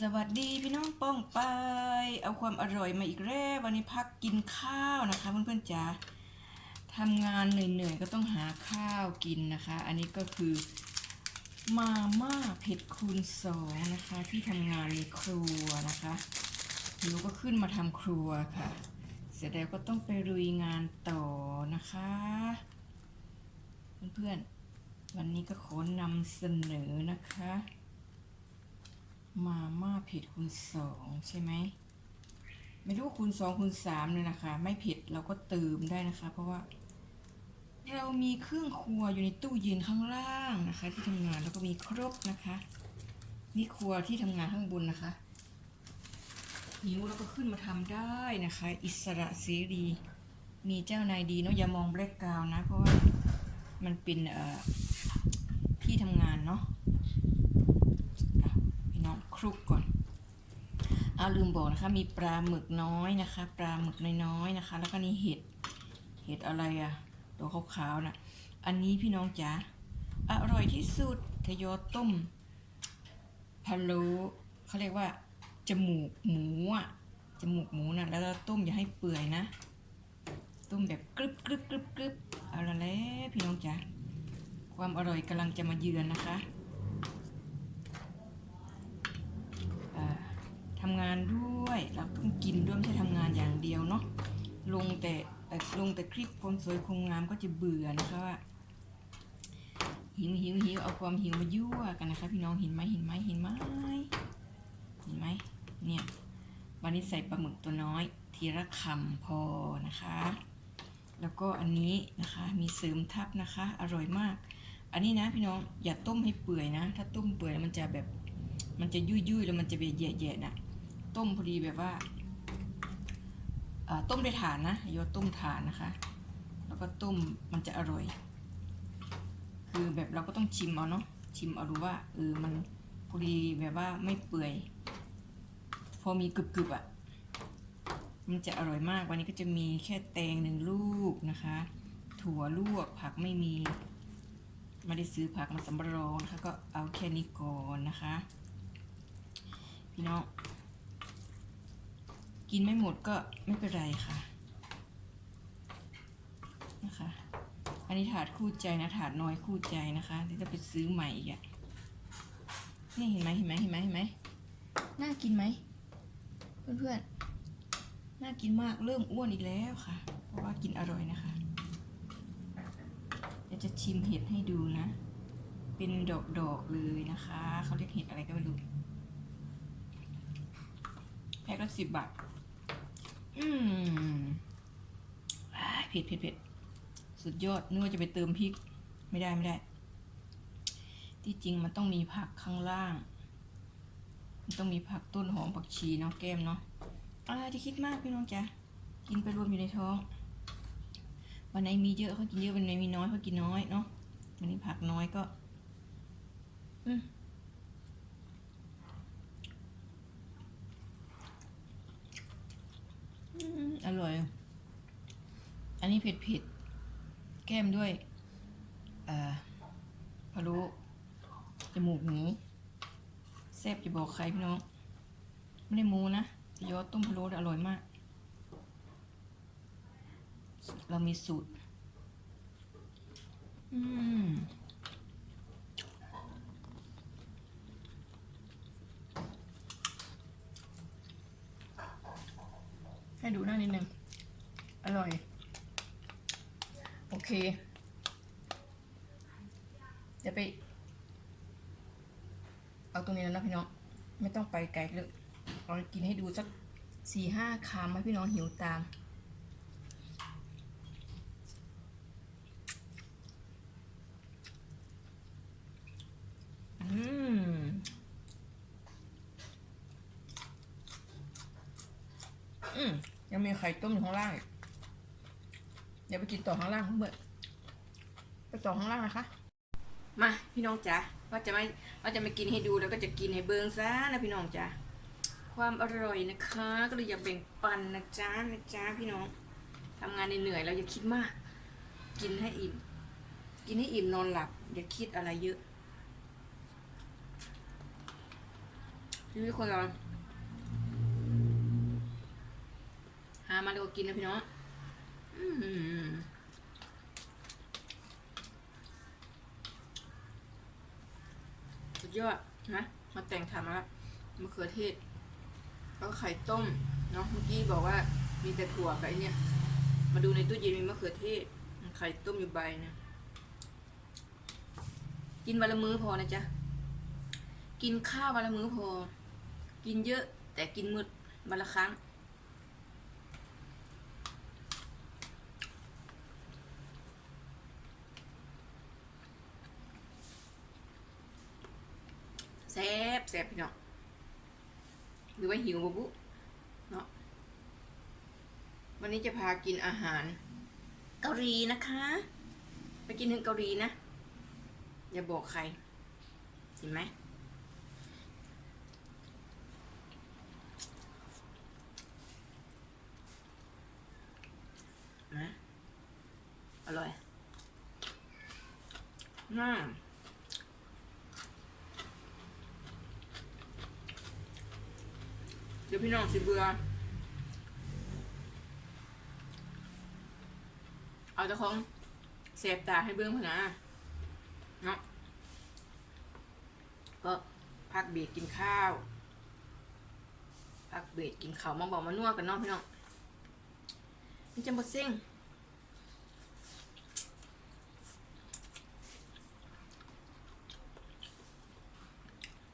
สวัสดีพี่น้องป้องไป เอาความอร่อยมาอีกแล้ววันนี้พักกินข้าวนะคะเพื่อนๆจ๋าทำงานเหนื่อยๆก็ต้องหาข้าวกินนะคะ อันนี้ก็คือมาม่าเผ็ดคูณสองนะคะ ที่ทำงานในครัวนะคะหิวก็ขึ้นมาทำครัวค่ะ เสร็จแล้วก็ต้องไปลุยงานต่อนะคะ เพื่อนๆวันนี้ก็ขอนำเสนอนะคะ มาม่าเผ็ดคูณสองใช่ไหมไม่รู้คูณสองคูณสามเลยนะคะ ไม่เผ็ดเราก็เติมได้นะคะ เพราะว่า เรามีเครื่องครัวอยู่ในตู้เย็นข้างล่างนะคะ ที่ทำงานแล้วก็มีครบนะคะ นี่ครัวที่ทำงานข้างบนนะคะหิวแล้วก็ขึ้นมาทำได้นะคะ อิสระเสรีมีเจ้านายดีเนาะอย่ามองแบล็กกาวนะ เพราะว่ามันเป็นเอ่อที่ทำงานเนาะ ลุกก่อน เอาลืมบอกนะคะ มีปลาหมึกน้อยนะคะ ปลาหมึกน้อยๆนะคะ แล้วก็นี่เห็ด เห็ดอะไรอะตัวขาวๆนะอันนี้พี่น้องจ๋า อร่อยที่สุดทยอต้มพะโล้เขาเรียกว่า จมูกหมูอะจมูกหมูนะแล้วเราต้มอย่าให้เปื่อยนะ ต้มแบบกรึบกรึบกรึบกรึบเอาละแล้วพี่น้องจ๋า ความอร่อยกำลังจะมาเยือนนะคะ อ่า ทำงานด้วย เราต้องกินด้วยไม่ใช่ทำงานอย่างเดียวเนาะลงแต่ลงแต่คลิปคนสวยคงงามก็จะเบื่อนะคะว่าหิวหิวหิวเอาความหิวมายั่วกันนะคะ พี่น้องเห็นไหมเห็นไหมเห็นไหมเห็นไหมเนี่ยวันนี้ใส่ปลาหมึกตัวน้อย ทีละคำพอนะคะ แล้วก็อันนี้นะคะมีเสริมทับนะคะ อร่อยมาก อันนี้นะพี่น้องอย่าต้มให้เปื่อยนะ ถ้าต้มเปื่อยมันจะแบบมันจะยุ่ยยุ่ยแล้วมันจะเบียดแย่ๆนะ ต้มพอดีแบบว่าต้มด้วยถ่านนะอย่าว่าต้มถ่านนะคะ แล้วก็ต้มมันจะอร่อย คือแบบเราก็ต้องชิมเอาเนาะชิมเอาดูว่าเออมันพอดีแบบว่าไม่เปื่อย พอมีกรึบๆอะ มันจะอร่อยมากวันนี้ก็จะมีแค่แตงหนึ่งลูกนะคะ ถั่วลวกผักไม่มีไม่ได้ซื้อผักมาสำรองนะคะก็เอาแค่นี้ก่อนนะคะ พี่น้อง กินไม่หมดก็ไม่เป็นไรค่ะนะคะ อันนี้ถาดคู่ใจนะถาดน้อยคู่ใจนะคะที่จะไปซื้อใหม่อีกอะนี่เห็นไหมเห็นไหมเห็นไหมเห็นไหมน่ากินไหมเพื่อนๆน่ากินมากเริ่มอ้วนอีกแล้วค่ะ เพราะว่ากินอร่อยนะคะเดี๋ยวจะชิมเห็ดให้ดูนะ เป็นดอกๆเลยนะคะเขาเรียกเห็ดอะไรก็ไม่รู้แพ็คละสิบบาท อืมอ้ายเผ็ดเผ็ดเผ็ดสุดยอดนึกว่าจะไปเติมพริก ไม่ได้ไม่ได้ ที่จริงมันต้องมีผักข้างล่าง มันต้องมีผักต้นหอมผักชีเนาะแก้มเนาะอะไรที่คิดมากพี่น้องจ๊ะกินไปรวมอยู่ในท้อง วันไหนมีเยอะเขากินเยอะวันไหนมีน้อยเขากินน้อยเนาะวันนี้ผักน้อยก็ อืม อร่อย อันนี้เผ็ดเผ็ดๆแก้มด้วยอพะโล้จมูกหมูแซ่บจะบอกใครพี่น้อง ไม่ได้มูนะยอดต้มพะโล้อร่อยมาก เรามีสูตร อืม ให้ดูหน้านิดนึง อร่อย โอเค เดี๋ยวไป เอาตรงนี้แล้วนะพี่น้อง ไม่ต้องไปไกลเลยเรากินให้ดูสักสี่ห้าคำให้พี่น้องหิวตามอืมอืมยังมีไข่ต้มอยู่ข้างล่างอีก ดี๋ยวไปกินต่อข้างล่างเพื่อนไปต่อข้างล่างนะคะ มาพี่น้องจ๋าว่าจะไม่ว่าจะไม่กินให้ดูแล้วก็จะกินให้เบิงซะนะพี่น้องจ๋าความอร่อยนะคะ ก็เลยอย่าแบ่งปันนะจ๊ะนะจ๊ะพี่น้องทำงานเหนื่อยๆแล้วอย่าคิดมาก กินให้อิ่มกินให้อิ่มนอนหลับ อย่าคิดอะไรเยอะชีวิตคนเราหามาแล้วก็กินนะพี่น้อง สุดยอดนะ มาแต่งทำแล้วมะเขือเทศ แล้วก็ไข่ต้ม เนาะเมื่อกี้บอกว่ามีแต่ถั่วกับไอเนี่ย มาดูในตู้เย็นมีมะเขือเทศ ไข่ต้มอยู่ใบนะ กินวันละมื้อพอนะจ๊ะ กินข้าววันละมื้อพอ กินเยอะแต่กินมืดวันละครั้ง แซ่บแซ่บพี่น้องหรือว่าหิวบบุเนาะวันนี้จะพากินอาหาร เกาหลีนะคะ ไปกินถึงเกาหลีนะ อย่าบอกใครเห็นไหมนะอร่อยน่า ดี๋ยวพี่น้องสิเบื่อเอาเจ้าของเสบตาให้เบื้องพนะเนาะก็พักเบรกกินข้าว พักเบรกกินข้าวมาบอกมานวดกันเนาะพี่น้องนี่จะบดเส้ง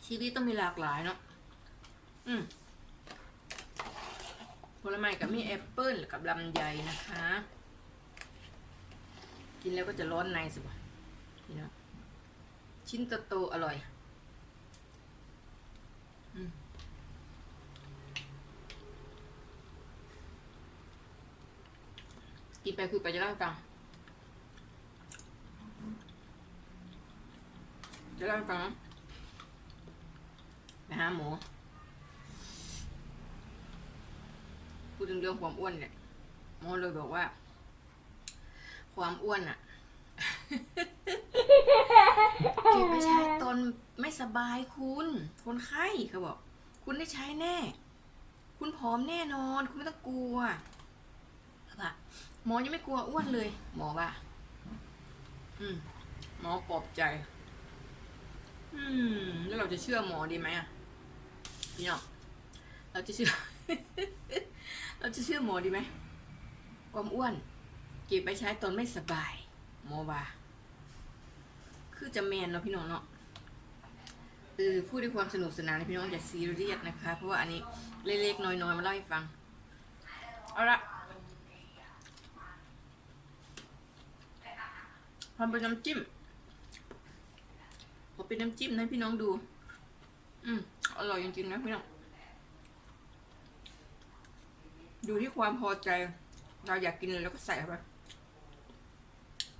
ชีวิตต้องมีหลากหลายเนาะอืม ผลไม้กับมีแอปเปิ้ลกับลำไยนะคะ กินแล้วก็จะร้อนในสิบะพี่น้องชิ้นโตๆอร่อยอืมกินไปคือไปจะเล่าให้ฟัง จะเล่าให้ฟังนะไปหาหมอ พูดถึงเรื่องความอ้วนเนี่ยหมอเลยบอกว่า ความอ้วนอะเก็บไปใช้ตนไม่สบายคุณ คนไข้เขาบอก คุณได้ใช้แน่ คุณผอมแน่นอน คุณไม่ต้องกลัวค่ะหมอยังไม่กลัวอ้วนเลย หมอว่าอืม หมอปลอบใจ อืม แล้วเราจะเชื่อหมอดีไหมอะพี่น้องเราจะเชื่อ เราจะเชื่อหมอดีไหมความอ้วนเก็บไปใช้ตอนไม่สบาย หมอว่าคือจะแมนเนาะพี่น้องเนาะเออพูดด้วยความสนุกสนานนะพี่น้องอย่าซีเรียสนะคะ เพราะว่าอันนี้เล็กๆน้อยๆมาเล่าให้ฟังเอาละทำเป็นน้ำจิ้มพอเป็นน้ำจิ้มนะพี่น้องดู อืมอร่อยจริงๆนะพี่น้อง ดูที่ความพอใจ เราอยากกินอะไรเราก็ใส่เข้าไป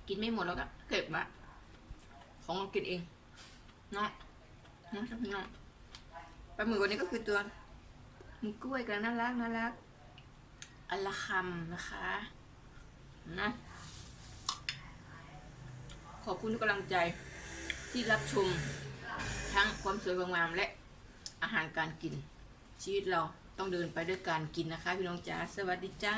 กินไม่หมดแล้วก็เก็บมาของเรากินเองเนาะเนาะพี่น้องปลาหมึกวันนี้ก็คือตัวมึกกล้วยกันน่ารักน่ารักอันละคำนะคะนะขอบคุณทุกกำลังใจที่รับชม ทั้งความสวยความงามและอาหารการกินชีวิตเรา ต้องเดินไปด้วยการกินนะคะ พี่น้องจ๋าสวัสดีจ้า